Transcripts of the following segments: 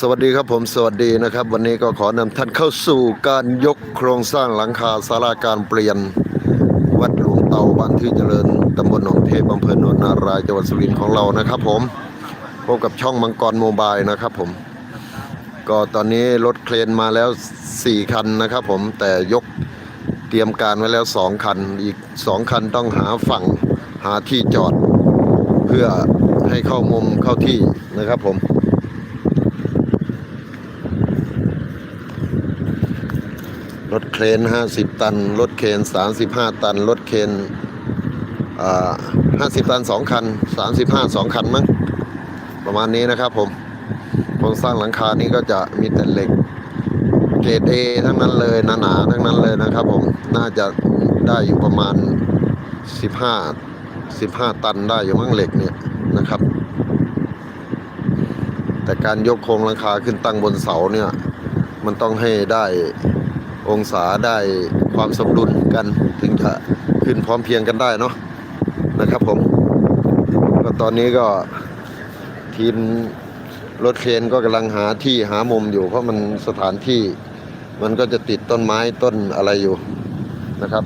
สวัสดีครับผมสวัสดีนะครับ วันนี้ก็ขอนำท่านเข้าสู่การยกโครงสร้างหลังคาศาลาการเปลี่ยน วัดหลวงเตาบ้านที่เจริญตำบลหนองเทพอำเภอโนนนารายจังหวัดสุรินทร์ของเรานะครับ ผมพบกับช่องมังกรโมบายนะครับ ผม ก็ตอนนี้รถเครนมาแล้ว 4 คันนะครับ ผมแต่ยกเตรียมการไว้แล้ว 2 คัน อีก 2 คันต้องหาฝั่งหาที่จอด เพื่อให้เข้ามุมเข้าที่นะครับผม ถเครน 50 ตัน รถเครน 35 ตัน รถเครนอ่า50 ตัน 2 คัน 35 2 คันมั้งประมาณนี้นะครับผมโครงสร้างหลังคานี้ก็จะมีแต่เหล็กเกรด A ทั้งนั้นเลยหนาๆทั้งนั้นเลยนะครับผมน่าจะได้อยู่ประมาณ 15 15 ตันได้อยู่มั้งเหล็กเนี่ยนะครับ แต่การยกโครงหลังคาขึ้นตั้งบนเสาเนี่ย มันต้องให้ได้ องศาได้ความสมดุลกันถึงจะขึ้นพร้อมเพรียงกันได้เนาะนะครับผมก็ตอนนี้ก็ทีมรถเครนก็กำลังหาที่หามุมอยู่ เพราะมันสถานที่มันก็จะติดต้นไม้ต้นอะไรอยู่นะครับ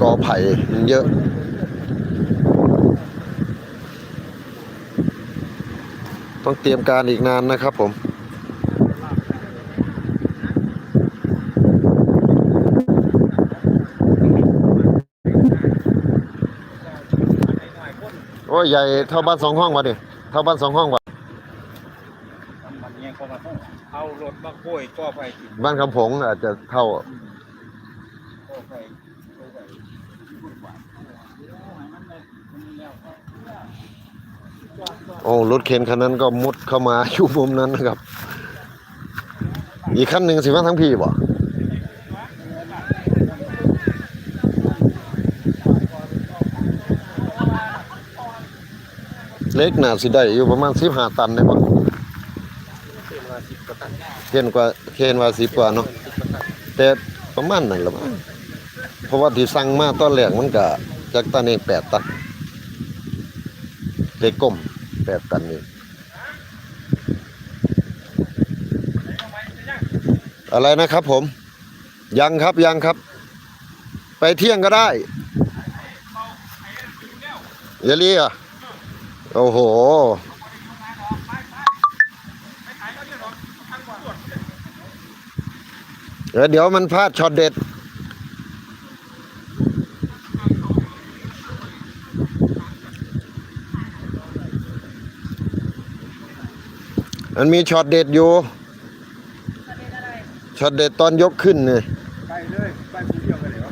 กอไผ่มันเยอะ ต้องเตรียมการอีกนานนะครับผมโอ้ยใหญ่เท่าบ้านสองห้องวะดิเท่าบ้านสองห้องวะมันเนี่ยก็มาต้องเอารถมาโกยก็ไปกินบ้านคำผงอาจจะเท่า โอ้รถเข็นคันนั้นก็มุดเข้ามาอยู่มุมนั้นนะครับ อีกคันหนึ่งสิว่าทั้งพี่บ่เล็กหนาสิได้อยู่ประมาณสิบห้าตันได้ป็นบกว่าตันเข็นกว่าเข็นว่าสิบกว่าเนาะแต่ประมาณนั้นละมั้งเพราะว่าที่สั่งมาตอนแรกมันก็จากตันเองแปดตันเล็กกลม แปดตันนี่อะไรนะครับผม ยังครับยังครับ ไปเที่ยงก็ได้เยลีอะโอ้โห เดี๋ยวมันพลาดช็อตเด็ด มันมีช็อตเด็ดอยู่ช็อตเด็ดตอนยกขึ้นเนี่ยไปเลยไปผู้เดียวกันเลยวะ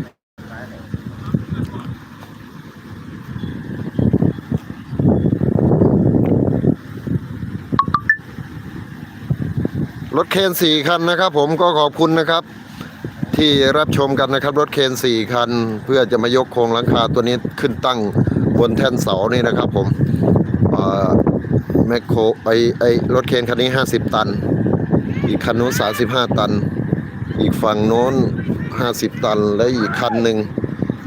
รถเคนสี่คันนะครับผมก็ขอบคุณนะครับ ที่รับชมกันนะครับ รถเคนสี่คัน เพื่อจะมายกโครงหลังคาตัวนี้ขึ้นตั้งบนแท่นเสานี่นะครับผมอ่า แมคโครไอไอรถเคนคันนี้ 50 ตัน อีกคันโน้น 35 ตัน อีกฝั่งโน้น 50 ตัน และอีกคันหนึ่ง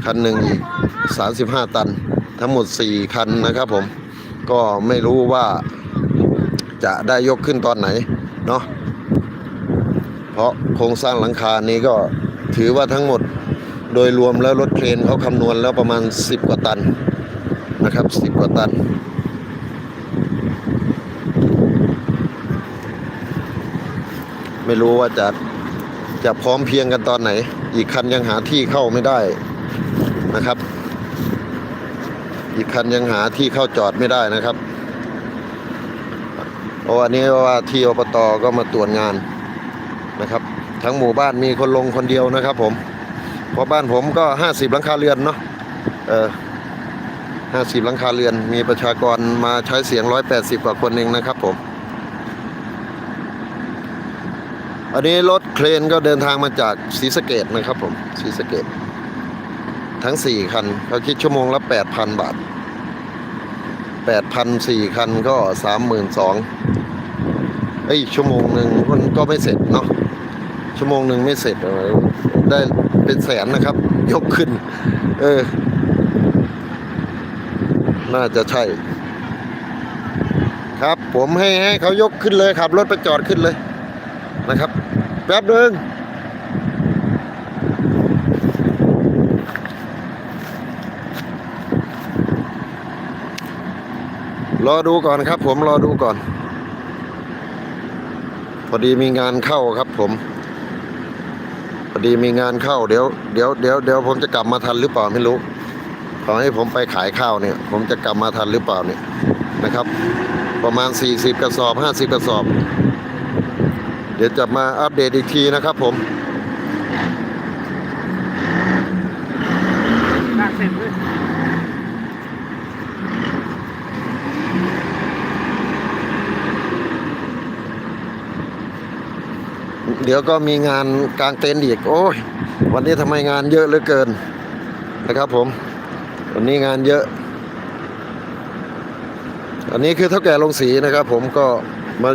คันหนึ่งอีก 35 ตัน ทั้งหมด 4 คันนะครับผม ก็ไม่รู้ว่าจะได้ยกขึ้นตอนไหน เนาะเพราะโครงสร้างหลังคานี้ก็ถือว่าทั้งหมดโดยรวมแล้วรถเครนเขาคำนวณแล้วประมาณ 10 กว่าตันนะครับ 10 กว่าตัน ไม่รู้ว่าจะจะพร้อมเพียงกันตอนไหน อีกคันยังหาที่เข้าไม่ได้นะครับ อีกคันยังหาที่เข้าจอดไม่ได้นะครับเพราะวันนี้ว่าที่อบตก็มาตรวจงานนะครับ ทั้งหมู่บ้านมีคนลงคนเดียวนะครับผมเพราะบ้านผมก็ห้าสิบหลังคาเรือนเนาะเออห้าสิบหลังคาเรือน มีประชากรมาใช้เสียงร้อยแปดสิบกว่าคนเองนะครับผม อันนี้รถเครนก็เดินทางมาจากศรีสะเกดนะครับผมศรีสะเกดทั้งสี่คันเขาคิดชั่วโมงละแปดพันบาทแปดพันสี่คันก็สามหมื่นสองเอ้ยชั่วโมงหนึ่งมันก็ไม่เสร็จเนาะชั่วโมงหนึ่งไม่เสร็จเออได้เป็นแสนนะครับ ยกขึ้น เออ น่าจะใช่ ครับผมให้ให้เขายกขึ้นเลยขับรถไปจอดขึ้นเลย นะครับ แป๊บหนึ่งรอดูก่อนครับ ผมรอดูก่อน พอดีมีงานเข้าครับ ผม พอดีมีงานเข้าเดี๋ยวเดี๋ยวเดี๋ยวเดี๋ยวผมจะกลับมาทันหรือเปล่าไม่รู้ขอให้ผมไปขายข้าวเนี่ย ผมจะกลับมาทันหรือเปล่าเนี่ยนะครับ ประมาณ 40 กระสอบ 50 กระสอบ เดี๋ยวจะมาอัปเดตอีกทีนะครับผมเส้นเลยเดี๋ยวก็มีงานกลางเต็นท์อีก โอ้ย วันนี้ทำไมงานเยอะเหลือเกินนะครับผม วันนี้งานเยอะ อันนี้คือเท่าแก่ลงสีนะครับผมก็มา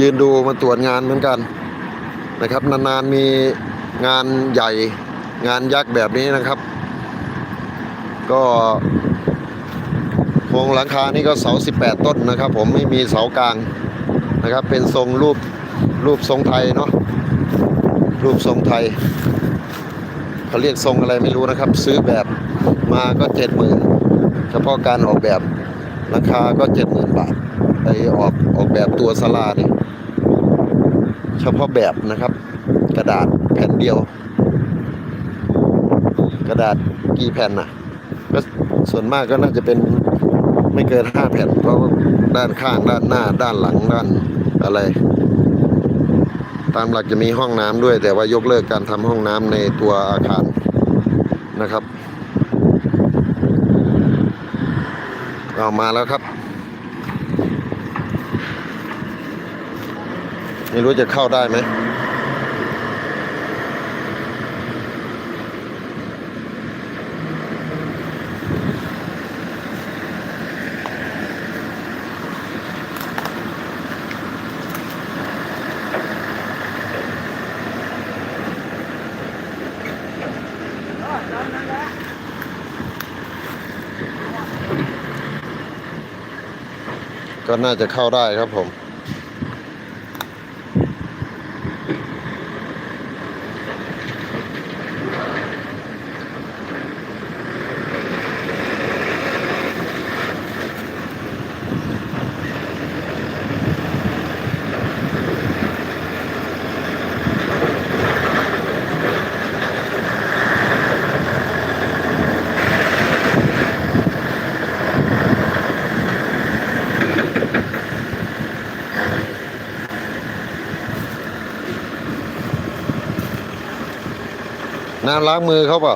ยืนดูมาตรวจงานเหมือนกันนะครับ นานๆมีงานใหญ่งานยักษ์แบบนี้นะครับ ก็โครงหลังคานี่ก็เสา 18 ต้นนะครับ ผมไม่มีเสากลางนะครับ เป็นทรงรูปรูปทรงไทยเนาะรูปทรงไทยเขาเรียกทรงอะไรไม่รู้นะครับ ซื้อแบบมาก็เจ็ดหมื่นเฉพาะการออกแบบราคาก็เจ็ดหมื่น ไปออกออกแบบตัวสลาเนี่ยเฉพาะแบบนะครับ กระดาษแผ่นเดียว กระดาษกี่แผ่นน่ะก็ส่วนมากก็น่าจะเป็นไม่เกินห้าแผ่นเพราะด้านข้างด้านหน้า ด้านหลังด้านอะไร ตามหลักจะมีห้องน้ำด้วย แต่ว่ายกเลิกการทำห้องน้ำในตัวอาคารนะครับ เอามาแล้วครับ ไม่รู้จะเข้าได้ไหมก็น่าจะเข้าได้ครับผม น้ำล้างมือเขาเปล่า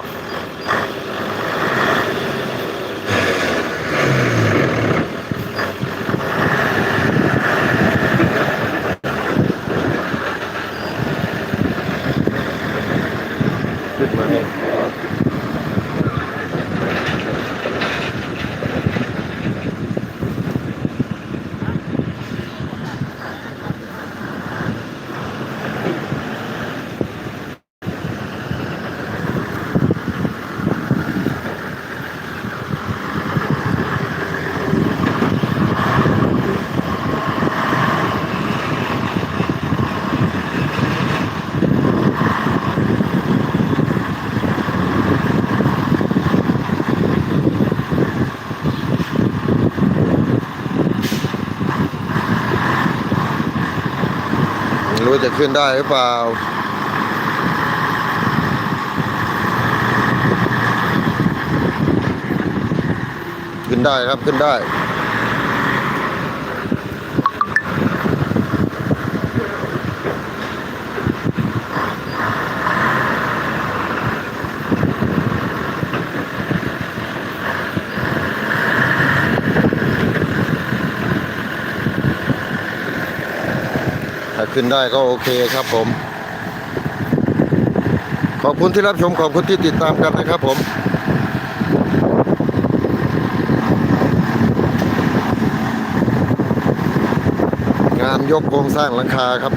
ไม่าจะขึ้นได้หรือเปล่าขึ้นได้ครับขึ้นได้ ถ้าขึ้นได้ก็โอเคครับผม ขอบคุณที่รับชมขอบคุณที่ติดตามกันนะครับผมงานยกโครงสร้างหลังคาครับ